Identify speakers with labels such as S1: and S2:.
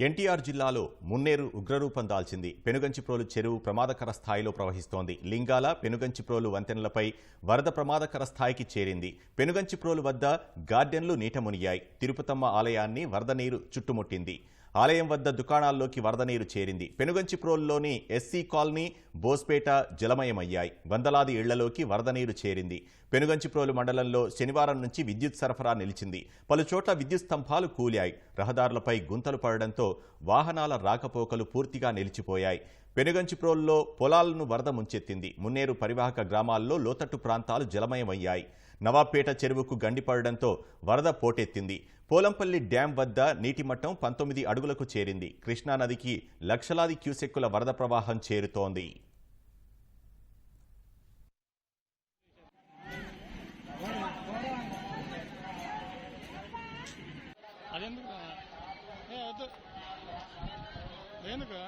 S1: ఎన్టీఆర్ జిల్లాలో మున్నేరు ఉగ్రరూపం దాల్చింది. పెనుగంచిప్రోలు చెరువు ప్రమాదకర స్థాయిలో ప్రవహిస్తోంది. లింగాల పెనుగంచిప్రోలు వంతెనలపై వరద ప్రమాదకర స్థాయికి చేరింది. పెనుగంచిప్రోలు వద్ద గార్డెన్లు నీట మునిగాయి. తిరుపతమ్మ ఆలయాన్ని వరద నీరు చుట్టుముట్టింది. ఆలయం వద్ద దుకాణాల్లోకి వరద నీరు చేరింది. పెనుగంచిప్రోల్లోని ఎస్సీ కాలనీ బోస్పేట జలమయమయ్యాయి. వందలాది ఇళ్ళలోకి వరద నీరు చేరింది. పెనుగంచిప్రోలు మండలంలో శనివారం నుంచి విద్యుత్ సరఫరా నిలిచింది. పలుచోట్ల విద్యుత్ స్తంభాలు కూలాయి. రహదారులపై గుంతలు పడడంతో వాహనాల రాకపోకలు పూర్తిగా నిలిచిపోయాయి. పెనుగంచిప్రోల్లో పొలాలను వరద ముంచెత్తింది. మున్నేరు పరివాహక గ్రామాల్లో లోతట్టు ప్రాంతాలు జలమయమయ్యాయి. నవాబ్పేట చెరువుకు గండిపడడంతో వరద పోటెత్తింది. పోలంపల్లి డ్యాం వద్ద నీటి మట్టం పంతొమ్మిది అడుగులకు చేరింది. కృష్ణానదికి లక్షలాది క్యూసెక్కుల వరద ప్రవాహం చేరుతోంది.
S2: అదెందుకు ఏ ఎందుకు